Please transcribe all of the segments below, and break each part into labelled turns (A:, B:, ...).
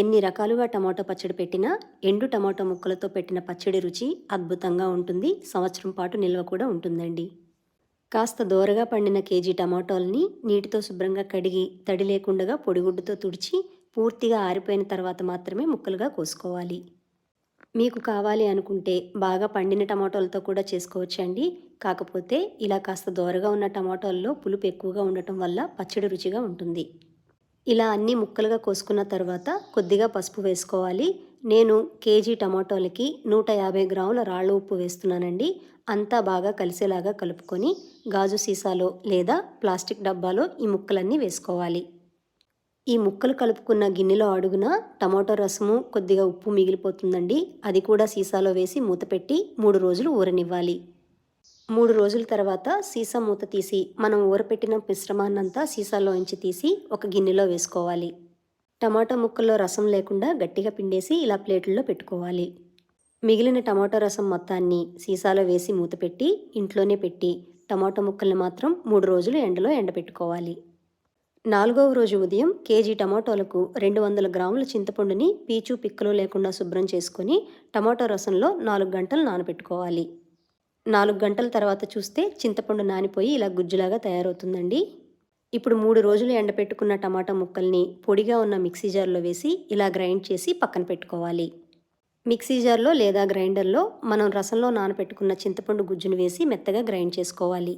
A: ఎన్ని రకాలుగా టమాటో పచ్చడి పెట్టినా ఎండు టమాటో ముక్కలతో పెట్టిన పచ్చడి రుచి అద్భుతంగా ఉంటుంది. సంవత్సరం పాటు నిల్వ కూడా ఉంటుందండి. కాస్త దోరగా పండిన కేజీ టమాటోల్ని నీటితో శుభ్రంగా కడిగి తడి లేకుండా పొడిగుడ్డుతో తుడిచి పూర్తిగా ఆరిపోయిన తర్వాత మాత్రమే ముక్కలుగా కోసుకోవాలి. మీకు కావాలి అనుకుంటే బాగా పండిన టమాటోలతో కూడా చేసుకోవచ్చండి. కాకపోతే ఇలా కాస్త దోరగా ఉన్న టమాటోల్లో పులుపు ఎక్కువగా ఉండటం వల్ల పచ్చడి రుచిగా ఉంటుంది. ఇలా అన్ని ముక్కలుగా కోసుకున్న తర్వాత కొద్దిగా పసుపు వేసుకోవాలి. నేను కేజీ టమాటోలకి నూట యాభై గ్రాముల రాళ్ళ ఉప్పు వేస్తున్నానండి. అంతా బాగా కలిసేలాగా కలుపుకొని గాజు సీసాలో లేదా ప్లాస్టిక్ డబ్బాలో ఈ ముక్కలన్నీ వేసుకోవాలి. ఈ ముక్కలు కలుపుకున్న గిన్నెలో అడుగున టమాటో రసము కొద్దిగా ఉప్పు మిగిలిపోతుందండి. అది కూడా సీసాలో వేసి మూతపెట్టి మూడు రోజులు ఊరనివ్వాలి. మూడు రోజుల తర్వాత సీసా మూత తీసి మనం ఊరపెట్టిన మిశ్రమాన్నంతా సీసాలోంచి తీసి ఒక గిన్నెలో వేసుకోవాలి. టమాటా ముక్కల్లో రసం లేకుండా గట్టిగా పిండేసి ఇలా ప్లేట్లలో పెట్టుకోవాలి. మిగిలిన టమాటో రసం మొత్తాన్ని సీసాలో వేసి మూత పెట్టి ఇంట్లోనే పెట్టి టమాటో ముక్కల్ని మాత్రం మూడు రోజులు ఎండలో ఎండబెట్టుకోవాలి. నాలుగవ రోజు ఉదయం కేజీ టమాటోలకు రెండు వందల గ్రాముల చింతపండుని పీచు పిక్కలు లేకుండా శుభ్రం చేసుకొని టమాటో రసంలో నాలుగు గంటలు నానబెట్టుకోవాలి. నాలుగు గంటల తర్వాత చూస్తే చింతపండు నానిపోయి ఇలా గుజ్జులాగా తయారవుతుందండి. ఇప్పుడు మూడు రోజులు ఎండపెట్టుకున్న టమాటా ముక్కల్ని పొడిగా ఉన్న మిక్సీ జార్లో వేసి ఇలా గ్రైండ్ చేసి పక్కన పెట్టుకోవాలి. మిక్సీ జార్లో లేదా గ్రైండర్లో మనం రసంలో నానపెట్టుకున్న చింతపండు గుజ్జును వేసి మెత్తగా గ్రైండ్ చేసుకోవాలి.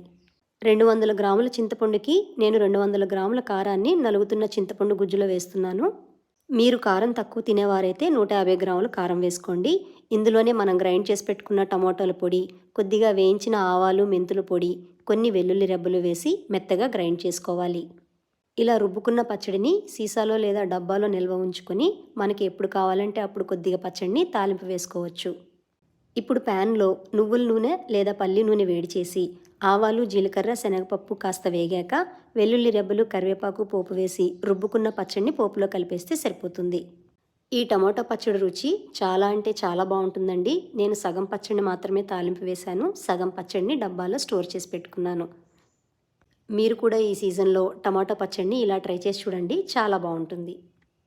A: రెండు వందల గ్రాముల చింతపండుకి నేను రెండు వందల గ్రాముల కారాన్ని నలుగుతున్న చింతపండు గుజ్జులో వేస్తున్నాను. మీరు కారం తక్కువ తినేవారైతే నూట యాభై గ్రాములు కారం వేసుకోండి. ఇందులోనే మనం గ్రైండ్ చేసి పెట్టుకున్న టమాటోల పొడి కొద్దిగా వేయించిన ఆవాలు మెంతుల పొడి కొన్ని వెల్లుల్లి రెబ్బలు వేసి మెత్తగా గ్రైండ్ చేసుకోవాలి. ఇలా రుబ్బుకున్న పచ్చడిని సీసాలో లేదా డబ్బాలో నిల్వ ఉంచుకొని మనకి ఎప్పుడు కావాలంటే అప్పుడు కొద్దిగా పచ్చడిని తాలింపు వేసుకోవచ్చు. ఇప్పుడు ప్యాన్లో నువ్వుల నూనె లేదా పల్లి నూనె వేడి చేసి ఆవాలు జీలకర్ర శనగపప్పు కాస్త వేగాక వెల్లుల్లి రెబ్బలు కరివేపాకు పోపు వేసి రుబ్బుకున్న పచ్చడిని పోపులో కలిపేస్తే సరిపోతుంది. ఈ టమాటో పచ్చడి రుచి చాలా అంటే చాలా బాగుంటుందండి. నేను సగం పచ్చడిని మాత్రమే తాలింపు వేశాను. సగం పచ్చడిని డబ్బాలో స్టోర్ చేసి పెట్టుకున్నాను. మీరు కూడా ఈ సీజన్లో టమాటో పచ్చడిని ఇలా ట్రై చేసి చూడండి. చాలా బాగుంటుంది.